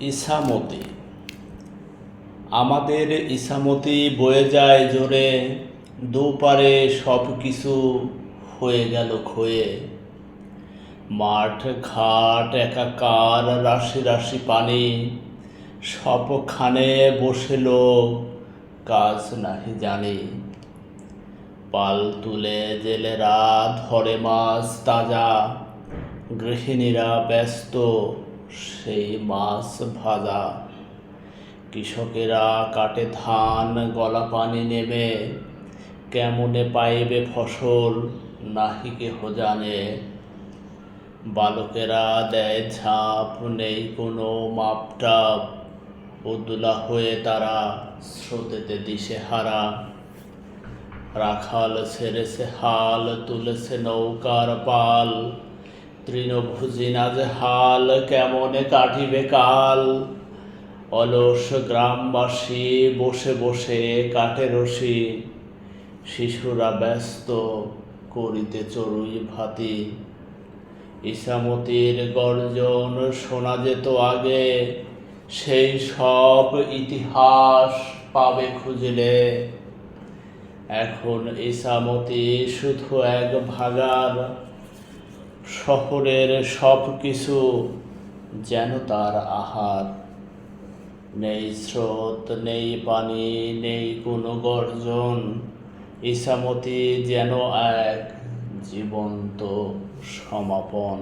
ইসামতি। আমাদের ইসামতি বয়ে যায় জোরে, দুপারে সব কিছু হয়ে গেল ক্ষয়ে। মাঠ ঘাট একাকার, রাশি রাশি পানি, সবখানে বসে লোক কাজ নাহি জানি। পাল তুলে জেলেরা ধরে মাছ তাজা, গৃহিণীরা ব্যস্ত সেই মাছ ভাজা কৃষকেরা কাটে ধান, গলা পানি নেমে কেমনে পাইবে ফসল, নাহি কেহ জানে। বালকেরা দেয় ঝাঁপ নেই কোনো মাপটাপ। উদুলা হয়ে তারা স্রোতেতে দিশে হারা। রাখাল ছেড়েছে হাল, তুলেছে নৌকার পাল। তৃণভুজি নাজ হাল কেমনে কাটিবে কাল? অলস গ্রামবাসী বসে বসে কাটে রশি। শিশুরা ব্যস্ত করিতে চড়ুই ভাতি। ইসামতির গর্জন শোনা যেত আগে। সেই সব ইতিহাস পাবে খুঁজলে। এখন ইসামতি শুধু এক ভাগার। শহরের সব কিছু যেন তার আহার। নেই স্রোত, নেই পানি, নেই কোনো গর্জন। ইসামতি যেন এক জীবন্ত সমাপন।